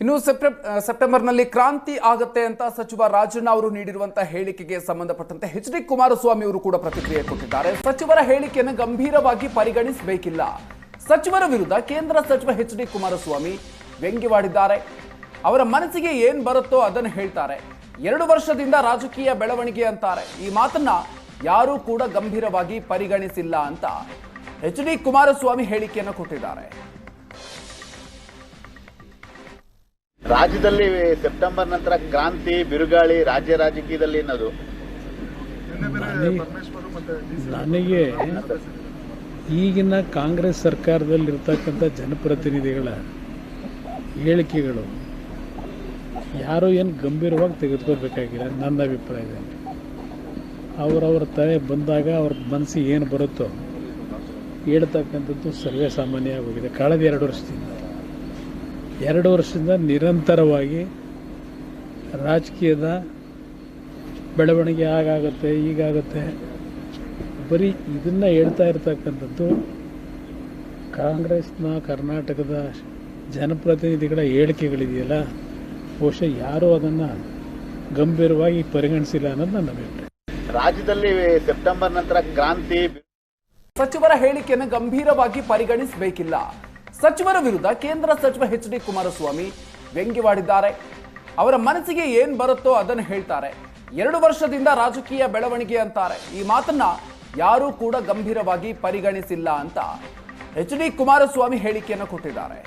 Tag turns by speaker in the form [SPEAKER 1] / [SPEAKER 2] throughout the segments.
[SPEAKER 1] ಇನ್ನು ಸೆಪ್ಟೆಂಬರ್ ಸೆಪ್ಟೆಂಬರ್ನಲ್ಲಿ ಕ್ರಾಂತಿ ಆಗತ್ತೆ ಅಂತ ಸಚಿವ ರಾಜಣ್ಣ ಅವರು ನೀಡಿರುವಂತಹ ಹೇಳಿಕೆಗೆ ಸಂಬಂಧಪಟ್ಟಂತೆ ಎಚ್ ಡಿ ಕುಮಾರಸ್ವಾಮಿ ಅವರು ಕೂಡ ಪ್ರತಿಕ್ರಿಯೆ ಕೊಟ್ಟಿದ್ದಾರೆ. ಸಚಿವರ ಹೇಳಿಕೆಯನ್ನು ಗಂಭೀರವಾಗಿ ಪರಿಗಣಿಸಬೇಕಿಲ್ಲ. ಸಚಿವರ ವಿರುದ್ಧ ಕೇಂದ್ರ ಸಚಿವ ಎಚ್ ಡಿ ಕುಮಾರಸ್ವಾಮಿ ವ್ಯಂಗ್ಯವಾಡಿದ್ದಾರೆ. ಅವರ ಮನಸ್ಸಿಗೆ ಏನ್ ಬರುತ್ತೋ ಅದನ್ನು ಹೇಳ್ತಾರೆ. ಎರಡು ವರ್ಷದಿಂದ ರಾಜಕೀಯ ಬೆಳವಣಿಗೆ ಅಂತಾರೆ. ಈ ಮಾತನ್ನ ಯಾರೂ ಕೂಡ ಗಂಭೀರವಾಗಿ ಪರಿಗಣಿಸಿಲ್ಲ ಅಂತ ಎಚ್ ಡಿ ಕುಮಾರಸ್ವಾಮಿ ಹೇಳಿಕೆಯನ್ನು ಕೊಟ್ಟಿದ್ದಾರೆ.
[SPEAKER 2] ರಾಜ್ಯದಲ್ಲಿ ಸೆಪ್ಟೆಂಬರ್ ನಂತರ ಕ್ರಾಂತಿ ಬಿರುಗಾಳಿ ರಾಜ್ಯ ರಾಜಕೀಯದಲ್ಲಿ ಅನ್ನೋದು.
[SPEAKER 3] ನನಗೆ ಈಗಿನ ಕಾಂಗ್ರೆಸ್ ಸರ್ಕಾರದಲ್ಲಿರ್ತಕ್ಕಂಥ ಜನಪ್ರತಿನಿಧಿಗಳ ಹೇಳಿಕೆಗಳು ಯಾರೂ ಏನು ಗಂಭೀರವಾಗಿ ತೆಗೆದುಕೋಬೇಕಾಗಿಲ್ಲ ನನ್ನ ಅಭಿಪ್ರಾಯದಲ್ಲಿ ಅವರವ್ರ ತಲೆ ಬಂದಾಗ ಅವ್ರ ಮನಸ್ಸಿಗೆ ಏನು ಬರುತ್ತೋ ಹೇಳ್ತಕ್ಕಂಥದ್ದು ಸರ್ವೇ ಸಾಮಾನ್ಯ ಆಗೋಗಿದೆ. ಕಳೆದ ಎರಡು ವರ್ಷದಿಂದ. ಎರಡು ವರ್ಷದಿಂದ ನಿರಂತರವಾಗಿ ರಾಜಕೀಯದ ಬೆಳವಣಿಗೆ ಆಗಾಗುತ್ತೆ ಈಗಾಗುತ್ತೆ ಬರೀ ಇದನ್ನು ಹೇಳ್ತಾ ಇರ್ತಕ್ಕಂಥದ್ದು ಕಾಂಗ್ರೆಸ್ನ ಕರ್ನಾಟಕದ ಜನಪ್ರತಿನಿಧಿಗಳ ಹೇಳಿಕೆಗಳಿದೆಯಲ್ಲ ಬಹುಶಃ ಯಾರೂ ಅದನ್ನು ಗಂಭೀರವಾಗಿ ಪರಿಗಣಿಸಿಲ್ಲ ಅನ್ನೋದು ನನ್ನ ಅಭಿಪ್ರಾಯ.
[SPEAKER 2] ರಾಜ್ಯದಲ್ಲಿ ಸೆಪ್ಟೆಂಬರ್ ನಂತರ ಕ್ರಾಂತಿ
[SPEAKER 1] ಸಚಿವರ ಹೇಳಿಕೆಯನ್ನು ಗಂಭೀರವಾಗಿ ಪರಿಗಣಿಸಬೇಕಿಲ್ಲ. ಸಚಿವರ ವಿರುದ್ಧ ಕೇಂದ್ರ ಸಚಿವ ಎಚ್ ಡಿ ಕುಮಾರಸ್ವಾಮಿ ವ್ಯಂಗ್ಯವಾಡಿದ್ದಾರೆ ಅವರ ಮನಸ್ಸಿಗೆ ಏನ್ ಬರುತ್ತೋ ಅದನ್ನು ಹೇಳ್ತಾರೆ ಎರಡು ವರ್ಷದಿಂದ ರಾಜಕೀಯ ಬೆಳವಣಿಗೆ ಅಂತಾರೆ ಈ ಮಾತನ್ನ ಯಾರೂ ಕೂಡ ಗಂಭೀರವಾಗಿ ಪರಿಗಣಿಸಿಲ್ಲ ಅಂತ ಎಚ್ ಡಿ ಕುಮಾರಸ್ವಾಮಿ ಹೇಳಿಕೆಯನ್ನು ಕೊಟ್ಟಿದ್ದಾರೆ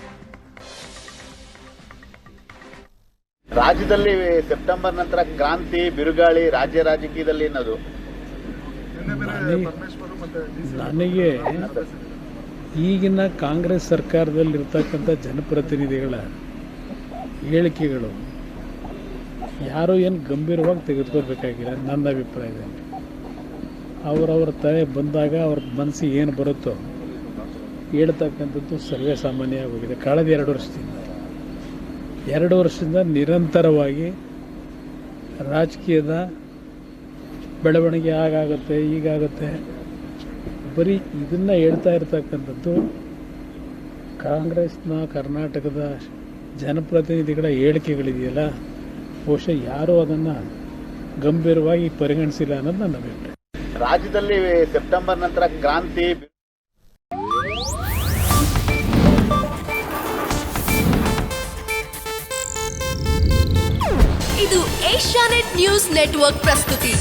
[SPEAKER 2] ರಾಜ್ಯದಲ್ಲಿ ಸೆಪ್ಟೆಂಬರ್ ನಂತರ ಕ್ರಾಂತಿ ಬಿರುಗಾಳಿ ರಾಜ್ಯ ರಾಜಕೀಯದಲ್ಲಿ ಅನ್ನೋದು
[SPEAKER 3] ನನಗೆ ಈಗಿನ ಕಾಂಗ್ರೆಸ್ ಸರ್ಕಾರದಲ್ಲಿರ್ತಕ್ಕಂಥ ಜನಪ್ರತಿನಿಧಿಗಳ ಹೇಳಿಕೆಗಳು ಯಾರೂ ಏನು ಗಂಭೀರವಾಗಿ ತೆಗೆದುಕೋಬೇಕಾಗಿಲ್ಲ ನನ್ನ ಅಭಿಪ್ರಾಯದಲ್ಲಿ ಅವರವ್ರ ತಲೆ ಬಂದಾಗ ಅವ್ರ ಮನಸ್ಸಿಗೆ ಏನು ಬರುತ್ತೋ ಹೇಳ್ತಕ್ಕಂಥದ್ದು ಸರ್ವೇ ಸಾಮಾನ್ಯ ಆಗೋಗಿದೆ. ಕಳೆದ ಎರಡು ವರ್ಷದಿಂದ. ಎರಡು ವರ್ಷದಿಂದ ನಿರಂತರವಾಗಿ ರಾಜಕೀಯದ ಬೆಳವಣಿಗೆ ಆಗಾಗುತ್ತೆ, ಈಗಾಗುತ್ತೆ. ಬರೀ ಇದನ್ನು ಹೇಳ್ತಾ ಇರ್ತಕ್ಕಂಥದ್ದು ಕಾಂಗ್ರೆಸ್ನ ಕರ್ನಾಟಕದ ಜನಪ್ರತಿನಿಧಿಗಳ ಹೇಳಿಕೆಗಳಿದೆಯಲ್ಲ ಬಹುಶಃ ಯಾರೂ ಅದನ್ನು ಗಂಭೀರವಾಗಿ ಪರಿಗಣಿಸಿಲ್ಲ ಅನ್ನೋದು ನನ್ನ ಅಭಿಪ್ರಾಯ.
[SPEAKER 2] ರಾಜ್ಯದಲ್ಲಿ ಸೆಪ್ಟೆಂಬರ್ ನಂತರ ಕ್ರಾಂತಿ
[SPEAKER 4] ಇದು ಏಷ್ಯಾನೆಟ್ ನ್ಯೂಸ್ ನೆಟ್ವರ್ಕ್ ಪ್ರಸ್ತುತಿ.